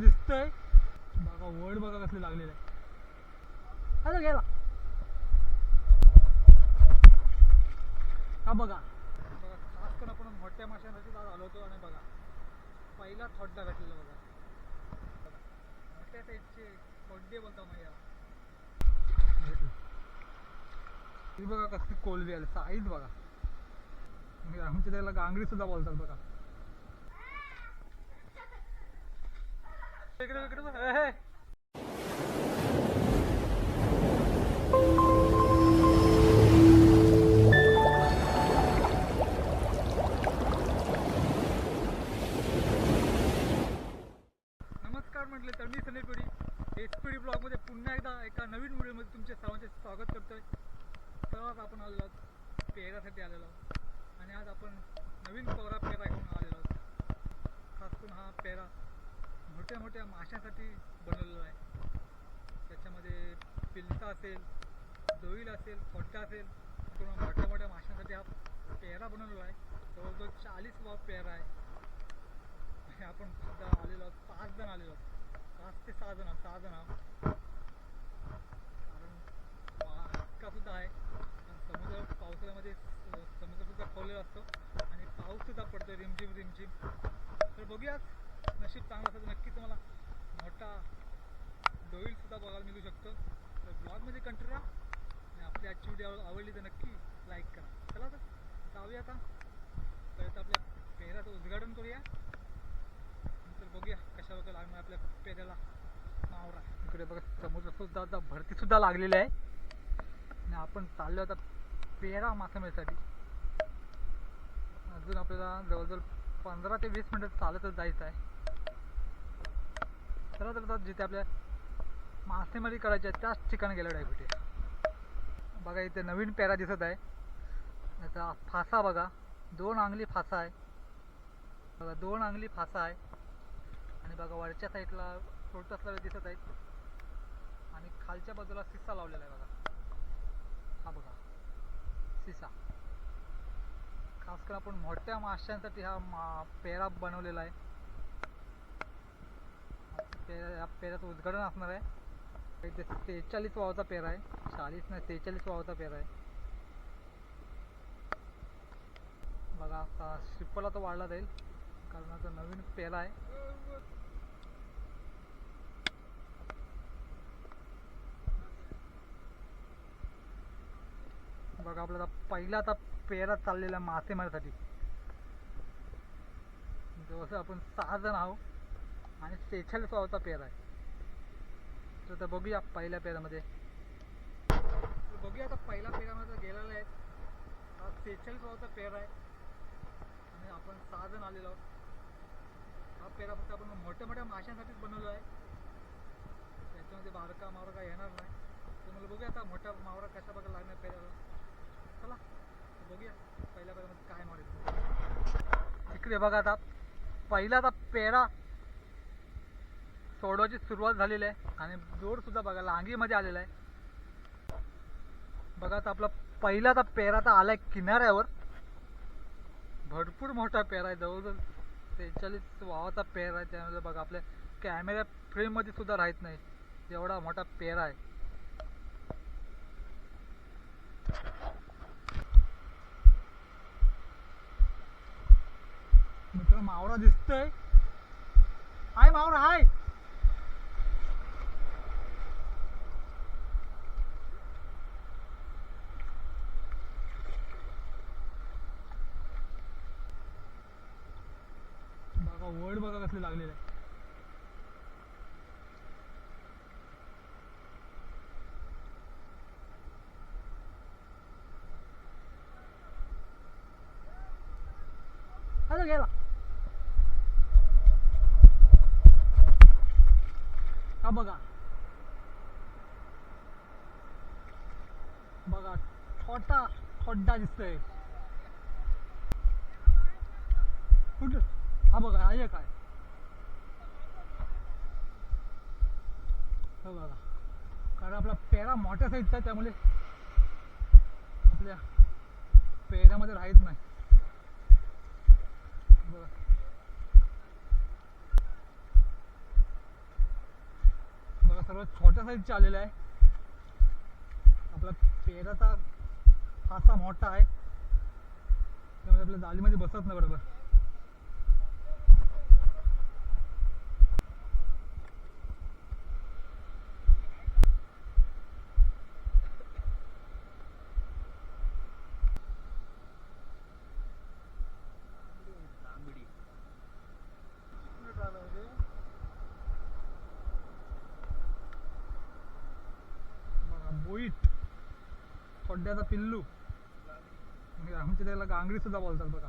दिसतोय. बघा वड बघा कसले लागलेले आहे. हॅलो गेला हा बघा. बघा खास करून आपण मोठ्या माशांसाठी आज आलो होतो आणि बघा पहिला थोड्डा घातलेला बघा. मोठ्या टाईपचे थोड्डे बोलता मग याला ही बघा कसली कोलवी आली साईज बघा. म्हणजे आमच्या त्याला गांगडी सुद्धा बोलतात बघा. इकडे इकडे दोईल असेल खोट्टा असेल किंवा मोठ्या मोठ्या माशांसाठी हा पेहरा बनवलेला आहे. जवळजवळ चाळीस वाव पेहरा आहे. आपण सुद्धा आलेलो आहोत पाच जण आलेलो आहोत. पाच ते सहा जण सहा जण आहोत. कारण इतका सुद्धा आहे. समुद्र पावसाळ्यामध्ये स- समुद्र सुद्धा खोललेला असतो. आणि पाऊस सुद्धा पडतो रिमझिम रिमझिम. तर बघूयात. नशीब चांगलं असेल नक्की तुम्हाला मोठा डोईल सुद्धा बघायला मिळू शकतो. तर ब्लॉगमध्ये कंटिन्यू राहा. आपली आजची व्हिडिओ आवडली तर नक्की लाईक करा. चला तर जाऊया आता. परत आपल्या पेहऱ्याचं उद्घाटन करूया. नंतर बघूया कशा आम्ही लागणार आपल्या पेहऱ्याला मावरा. इकडे बघा समुद्र सुद्धा आता भरती सुद्धा लागलेली आहे. आणि आपण चाललो आता पेहरा मासेमारीसाठी अजून आपल्याला जवळजवळ पंधरा ते वीस मिनिटं चालतच जायचं आहे. चला तर जिथे आपल्या मासेमारी करायची आहे त्याच ठिकाणी गेलो डायबिटीस बघा इथे नवीन पेरा दिसत आहे. याचा फासा बघा. दोन अंगली फासा आहे. बघा दोन अंगली फासा आहे. आणि बघा वरच्या साईडला छोटं असलेलं दिसत आहेत आणि खालच्या बाजूला सिसा लावलेला आहे बघा. हा बघा सिसा. खास करून आपण मोठ्या माशांसाठी हा मा पेरा बनवलेला आहे. पेरा या पेऱ्याचं उद्घाटन असणार आहे. इथे त्रेचाळीस वावचा पेरा आहे. चाळीस नाही त्रेचाळीस वावचा पेरा आहे. बघा आता शिप्पला तो वाढला जाईल. कारण आता नवीन पेरा आहे. बघा आपल्याला पहिला आता पेरा चाललेला मासेमारीसाठी. जसं आपण सहा जण आहोत आणि सेहेचाळीस वावचा पेरा आहे. तर आता बघूया पहिल्या पेरामध्ये. बघूया आता पहिला पेरामध्ये गेलेला आहे. हा सेहेचाळीस वावचा पेरा आहे. आणि आपण सहा जण आलेलो आहोत. हा पेरा फक्त आपण मोठ्या मोठ्या माशांसाठीच बनवलो आहे. त्याच्यामध्ये बारका मावरा काय येणार नाही. तर मला बघूया आता मोठा मावरा कशा बघायला लागणार पेराला. चला बघूया पहिल्या पेरामध्ये काय मारेल इकडे बघा आता पहिला आता पेरा सोडवायची सुरुवात झालेली आहे. आणि जोर सुद्धा बघा लांगीमध्ये आलेला आहे. बघा आता आपला पहिला तर पेरा आता आलाय किनाऱ्यावर. भरपूर मोठा पेरा आहे. जवळजवळ त्रेचाळीस वावाचा पेरा आहे. त्यामध्ये बघा आपल्या कॅमेरा फ्रेममध्ये सुद्धा राहत नाही. एवढा मोठा पेरा आहे. मित्र मावरा दिसतोय. हाय मावरा हाय. वर्ड बघा कसले लागलेले आहे. हॅलो गेला. हा बघा. बघा छोटा खोड्डा दिसतोय. कुठं? हा बघा आहे. काय हा बघा. कारण आपला पेरा मोठ्या साईजचा आहे त्यामुळे आपल्या पेऱ्यामध्ये राहत नाही. बघा. सर्व छोट्या साईजचे आलेले आहे. आपला पेराचा फासा मोठा आहे. त्यामुळे आपल्या जालीमध्ये बसत नाही बरोबर बघा बोईट पड्ड्याचा पिल्लू. आमच्या त्याला गांगडी सुद्धा बोलतात बघा.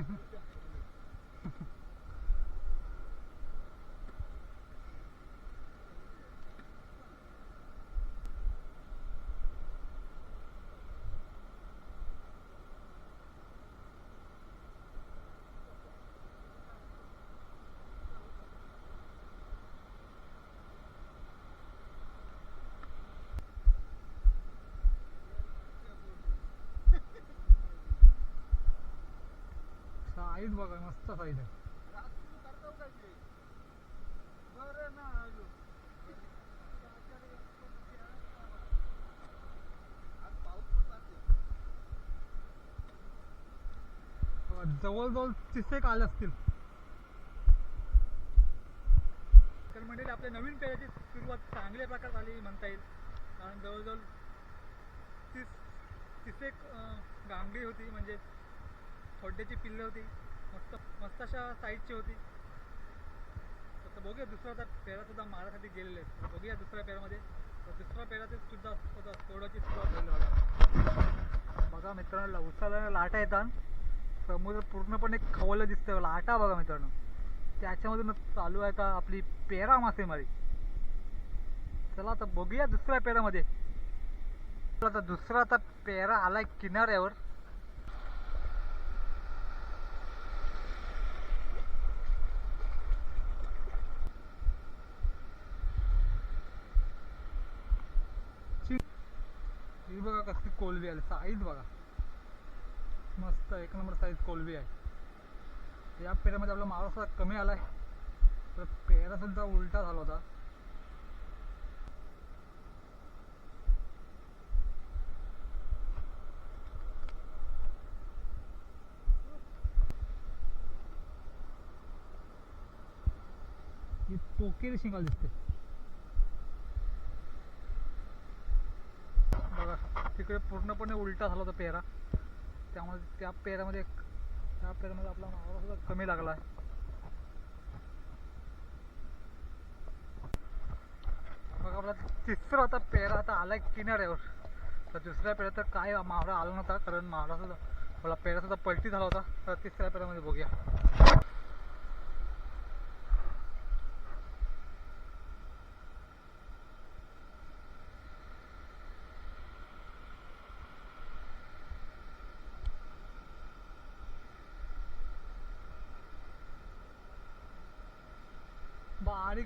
Mm-hmm. साईड बघा मस्त साईड आहे. जवळजवळ तिसेक आले असतील. तर म्हणजे आपल्या नवीन पेराची सुरुवात चांगल्या प्रकारे झाली म्हणता येईल. कारण जवळजवळ तीस तीसेक गांगडी होती म्हणजे खोड्याची पिल्लं होती. मस्त मस्त अशा साईजची होती. तर बघूया दुसरा आता पेरा सुद्धा मारासाठी गेलेले आहेत. बघूया दुसऱ्या पेरामध्ये. तर दुसऱ्या पेराचे सुद्धा होता तोडाची सुरुवात झाली बघा. बघा मित्रांनो उसाला लाटा येतात. समुद्र पूर्णपणे खवलं दिसतंय. लाटा बघा मित्रांनो. त्याच्यामधून चालू आहे का आपली पेरा मासेमारी. चला आता बघूया दुसऱ्या पेरामध्ये. आता दुसरा आता पेरा आलाय किनाऱ्यावर ही बघा कसली कोलवी आली साईज बघा. मस्त एक नंबर साईज कोलबी आहे. या पेऱ्यामध्ये आपला मावळा कमी आलाय. तर पेरा सुद्धा उलटा झाला होता. ही पोकेरी शिंगाल दिसते बघा तिकडे पूर्णपणे उलटा झाला होता पेरा त्यामुळे त्या पेऱ्यामध्ये त्या पेऱ्यामध्ये आपला मावा कमी लागला आहे. बघा आपला तिसरा आता पेरा आता आला आहे किनाऱ्यावर. तर दुसऱ्या पेऱ्यात तर काय मावळा आला नव्हता कारण मावळा सुद्धा आपला पेहरा सुद्धा पलटी झाला होता. तर तिसऱ्या पेऱ्यामध्ये बघूया.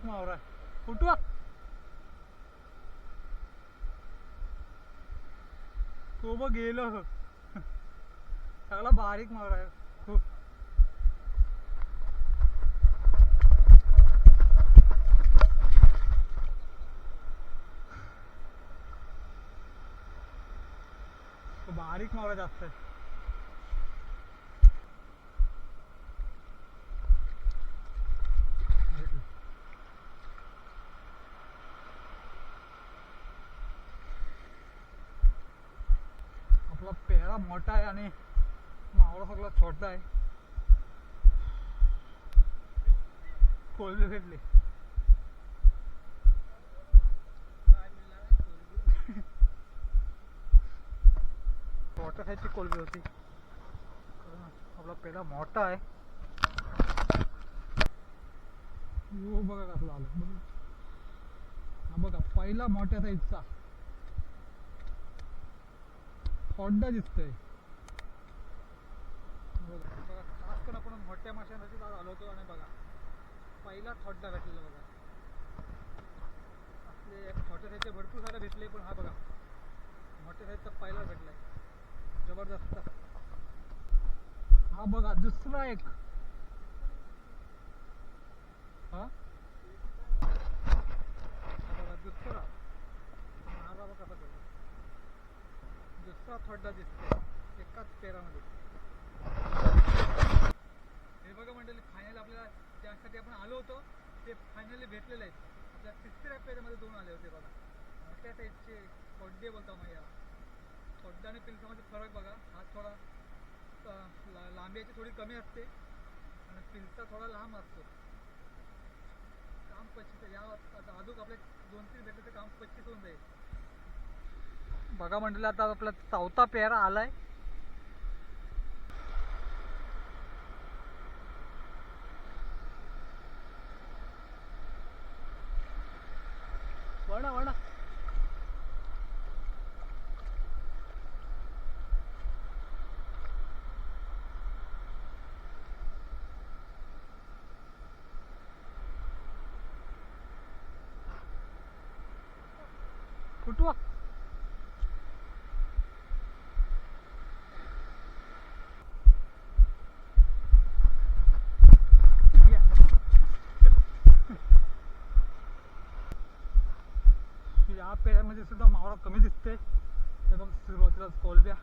बारीक मावरा आहे फुटवा तो बघ गेलो. सगळा बारीक मावरा आहे. खूप. बारीक मावरा जास्त आहे भेटलं. आपला मोठा आहे आणि मावळा सगळा छोटा आहे. कोल्हे भेटले. मोठ्या साईजची कोलबी होती. आपला पेढा मोठा आहे. हो बघा कसला आला. बघा. बघा पहिला मोठ्या साईजचा. होंडा दिसतोय. बघा खास करून आपण मोठ्या माशांसाठी आज आलो होतो आणि बघा. पहिला थोड्डा भेटलेला बघा. आपले छोट्या साईजचे भरपूर सारे भेटले पण हा बघा. मोठ्या साईजचा पहिला भेटलाय जबरदस्त. हा बघा दुसरा एक. हा? हा बघा दुसरा मारा बघा कसा करतो दुसरा थोड्डा दिसतो. एकाच पेरामध्ये. हे बघा मंडळी फायनल आपल्याला त्यासाठी आपण आलो होतो. ते फायनली भेटलेले आहेत. आपल्या तिसऱ्या पेरामध्ये दोन आले होते बघा. मोठ्या टाईपचे खोड्डे बोलतो मग या खोड्डा आणि पिल्सामध्ये फरक बघा. हा थोडा ला- लांबी याची थोडी कमी असते. आणि पिल्सा थोडा लांब असतो. काम पच्चीस या आता अजून आपल्या दोन तीन भेटले तर काम पच्चीस होऊन जाईल. बघा म्हटलं आता आपला चौथा पेहरा आलाय. वळा वळा कुठवा या सुद्धा मावळा कमी दिसते. हे बघ सुरुवातीला कोलब्या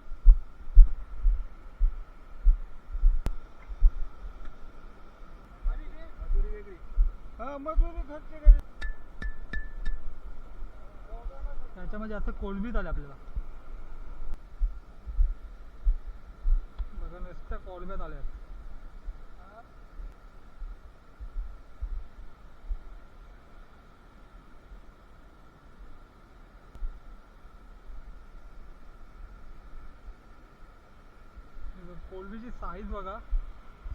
त्याच्यामध्ये असं कोलबीत आले आपल्याला. बघा नुसत्या कोलब्यात आल्या हे साईज बघा.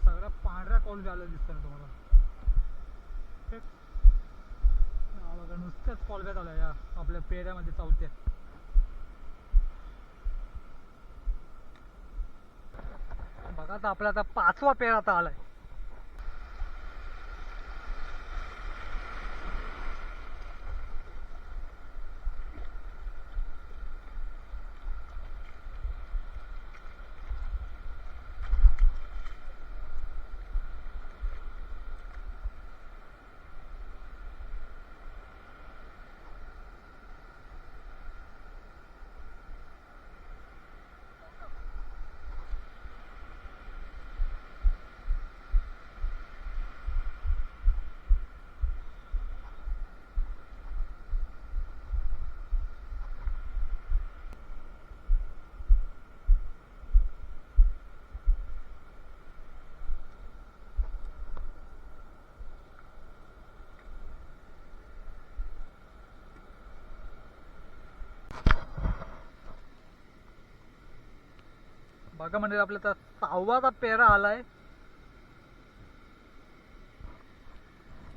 सगळ्या पांढऱ्या कोलब्या आल्या दिसतात तुम्हाला. तेच. बघा नुसत्याच कोलब्यात आल्या या आपल्या पेऱ्यामध्ये चौथ्या बघा आता आपला आता पाचवा पेर आता आलाय. बघा म्हणजे आपल्याचा सहावाचा पेरा आलाय.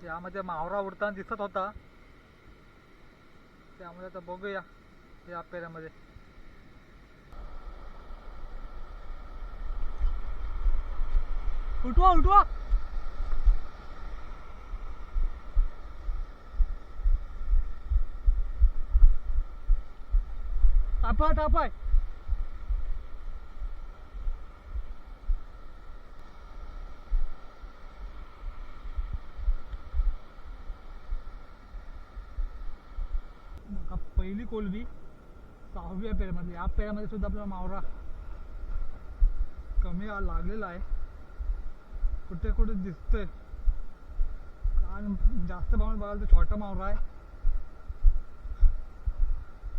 यामध्ये मावरा उडताना दिसत होता. त्यामुळे आता बघूया या पेऱ्यामध्ये उठवा उठवा. तापाय तापाय पहिली कोलबी सहाव्या पेरमध्ये. या पेरामध्ये सुद्धा आपला मावरा कमी लागलेला आहे. कुठे कुठे दिसतोय. कारण जास्त प्रमाणात बघाल तर छोटा मावरा आहे.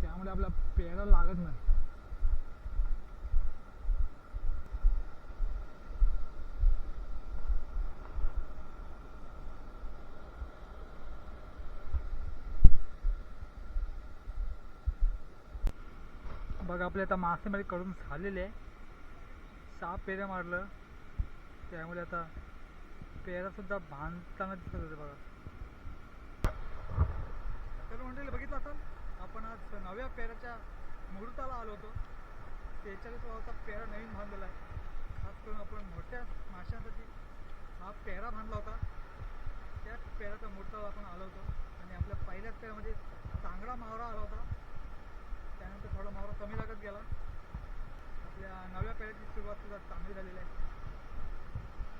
त्यामुळे आपला पेरा लागत नाही. बघा आपले आता मासेमारी करून झालेले आहे. सहा पेऱ्या मारलं. त्यामुळे आता पेरा सुद्धा बांधताना दिसत होते बघा. तर म्हणजे बघितलं असाल आपण आज नव्या पेऱ्याच्या मुहूर्ताला आलो होतो. त्याच्यात आता पेरा नवीन बांधलेला आहे. खास करून आपण मोठ्या माशांसाठी हा पेरा बांधला होता. त्या पेराचा मुहूर्तावर आपण आलो होतो. आणि आपल्या पहिल्याच पेरामध्ये चांगला मावरा आला होता. त्यानंतर थोडा मावरा कमी लागत गेला. आपल्या नव्या पेऱ्याची सुरुवात सुद्धा चांगली झालेली आहे.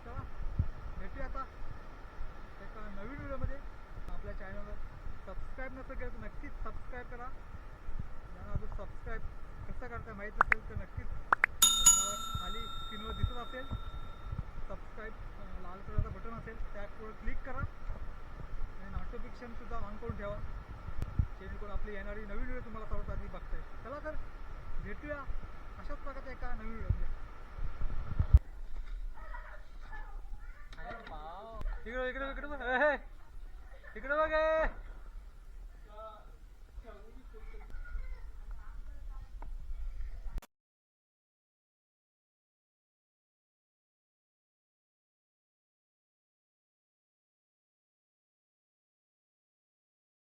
चला भेटूया आता एका नवीन व्हिडिओमध्ये. आपल्या चॅनलवर सबस्क्राईब नसेल केलं तर नक्कीच सबस्क्राईब करा. ज्यांना अजून सबस्क्राईब कसं करता माहीत असेल तर नक्कीच तुम्हाला खाली स्क्रीनवर दिसत असेल. सबस्क्राईब लाल कलरचं बटन असेल त्यावर क्लिक करा. आणि नोटिफिकेशनसुद्धा ऑन करून ठेवा. जेणेकरून आपली येणारी नवीन व्हिडिओ तुम्हाला सर्वात आधी बघता येईल. चला तर भेटूया अशाच प्रकारचा एका नवीन व्हिडिओमध्ये इकडे इकडे इकडे बघ. इकडे बघ